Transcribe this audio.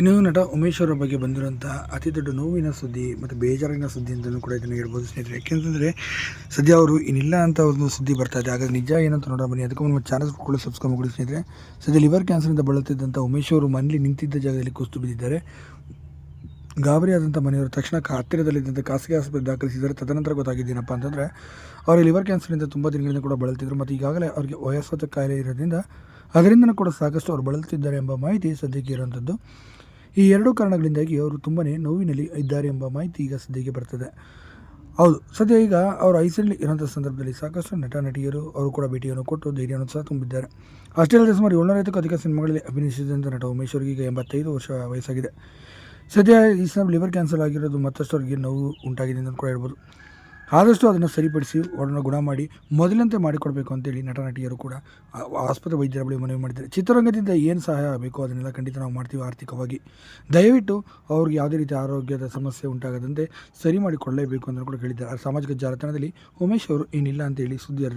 ಇನ್ನು ನಟ ಉಮೇಶ್ ಅವರ ಬಗ್ಗೆ ಬಂದಿರುವಂಥ ಅತಿ ದೊಡ್ಡ ನೋವಿನ ಸುದ್ದಿ ಮತ್ತು ಬೇಜಾರಿನ ಸುದ್ದಿ ಅಂತಲೂ ಕೂಡ ಇದನ್ನು ಹೇಳ್ಬೋದು ಸ್ನೇಹಿತರೆ. ಯಾಕೆಂತಂದರೆ ಸದ್ಯ ಅವರು ಇನ್ನಿಲ್ಲ ಅಂತ ಒಂದು ಸುದ್ದಿ ಬರ್ತಾ ಇದೆ. ಆದರೆ ನಿಜ ಏನಂತ ನೋಡೋಣ ಬನ್ನಿ. ಅದಕ್ಕೂ ನಮ್ಮ ಚಾನಲ್ ಕೂಡ ಸಬ್ಸ್ಕ್ರೈಬ್ ಮಾಡಿ ಸ್ನೇಹಿತರೆ. ಸದ್ಯ ಲಿವರ್ ಕ್ಯಾನ್ಸರಿಂದ ಬಳಲುತ್ತಿದ್ದಂಥ ಉಮೇಶ್ ಅವರು ಮನೇಲಿ ನಿಂತಿದ್ದ ಜಾಗದಲ್ಲಿ ಕುಸ್ತು ಬಿದ್ದಿದ್ದಾರೆ. ಗಾಬರಿಯಾದಂಥ ಮನೆಯವರು ತಕ್ಷಣ ಹತ್ತಿರದಲ್ಲಿದ್ದಂಥ ಖಾಸಗಿ ಆಸ್ಪತ್ರೆ ದಾಖಲಿಸಿದ್ದಾರೆ. ತದನಂತರ ಗೊತ್ತಾಗಿದ್ದೇನಪ್ಪ ಅಂತಂದರೆ, ಅವರು ಲಿವರ್ ಕ್ಯಾನ್ಸರ್ನಿಂದ ತುಂಬ ದಿನಗಳಿಂದ ಕೂಡ ಬಳಲ್ತಿದ್ರು ಮತ್ತು ಈಗಾಗಲೇ ಅವರಿಗೆ ವಯಸ್ಸಾದ ಕಾಯಿಲೆ ಇರೋದ್ರಿಂದ ಅದರಿಂದನೂ ಕೂಡ ಸಾಕಷ್ಟು ಅವರು ಬಳಲ್ತಿದ್ದಾರೆ ಎಂಬ ಮಾಹಿತಿ ಸದ್ಯಕ್ಕೆ ಇರುವಂಥದ್ದು. ಈ ಎರಡೂ ಕಾರಣಗಳಿಂದಾಗಿ ಅವರು ತುಂಬಾ ನೋವಿನಲ್ಲಿ ಇದ್ದಾರೆ ಎಂಬ ಮಾಹಿತಿ ಈಗ ಸದ್ಯಕ್ಕೆ ಬರ್ತದೆ. ಹೌದು, ಸದ್ಯ ಈಗ ಅವರು ಐ ಇರುವಂಥ ಇರೋಂಥ ಸಂದರ್ಭದಲ್ಲಿ ಸಾಕಷ್ಟು ನಟ, ನಟಿಯರು ಅವರು ಕೂಡ ಭೇಟಿಯನ್ನು ಕೊಟ್ಟು ಧೈರ್ಯವನ್ನು ಸಹ ತುಂಬಿದ್ದಾರೆ. ಅಷ್ಟೇ ಅಲ್ಲದೆ ಸುಮಾರು ಏಳ್ನೂರೈವತ್ತಕ್ಕೂ ಅಧಿಕ ಸಿನಿಮಾಗಳಲ್ಲಿ ಅಭಿನಯಿಸಿದಂಥ ನಟ ಉಮೇಶ್ ಅವರಿಗೆ ಈಗ ಎಂಬತ್ತೈದು ವರ್ಷ ವಯಸ್ಸಾಗಿದೆ. ಸದ್ಯ ಈ ಸಲ ಲಿವರ್ ಕ್ಯಾನ್ಸರ್ ಆಗಿರೋದು ಮತ್ತಷ್ಟು ಅವರಿಗೆ ನೋವು ಉಂಟಾಗಿದೆ ಅಂತ ಕೂಡ ಹೇಳ್ಬೋದು. ಆದಷ್ಟು ಅದನ್ನು ಸರಿಪಡಿಸಿ ಅವರನ್ನು ಗುಣ ಮಾಡಿ ಮೊದಲಂತೆ ಮಾಡಿಕೊಡ್ಬೇಕು ಅಂತೇಳಿ ನಟ ನಟಿಯರು ಕೂಡ ಆಸ್ಪತ್ರೆ ವೈದ್ಯರ ಬಳಿ ಮನವಿ ಮಾಡಿದ್ದಾರೆ. ಚಿತ್ರರಂಗದಿಂದ ಏನು ಸಹಾಯ ಆಗಬೇಕು ಅದನ್ನೆಲ್ಲ ಖಂಡಿತ ನಾವು ಮಾಡ್ತೀವಿ ಆರ್ಥಿಕವಾಗಿ. ದಯವಿಟ್ಟು ಅವ್ರಿಗೆ ಯಾವುದೇ ರೀತಿ ಆರೋಗ್ಯದ ಸಮಸ್ಯೆ ಉಂಟಾಗದಂತೆ ಸರಿ ಮಾಡಿಕೊಳ್ಳಲೇಬೇಕು ಅಂತ ಕೂಡ ಹೇಳಿದ್ದಾರೆ ಸಾಮಾಜಿಕ ಜಾಲತಾಣದಲ್ಲಿ ಉಮೇಶ್ ಅವರು ಏನಿಲ್ಲ ಅಂತೇಳಿ ಸುದ್ದಿ ಹರಿದು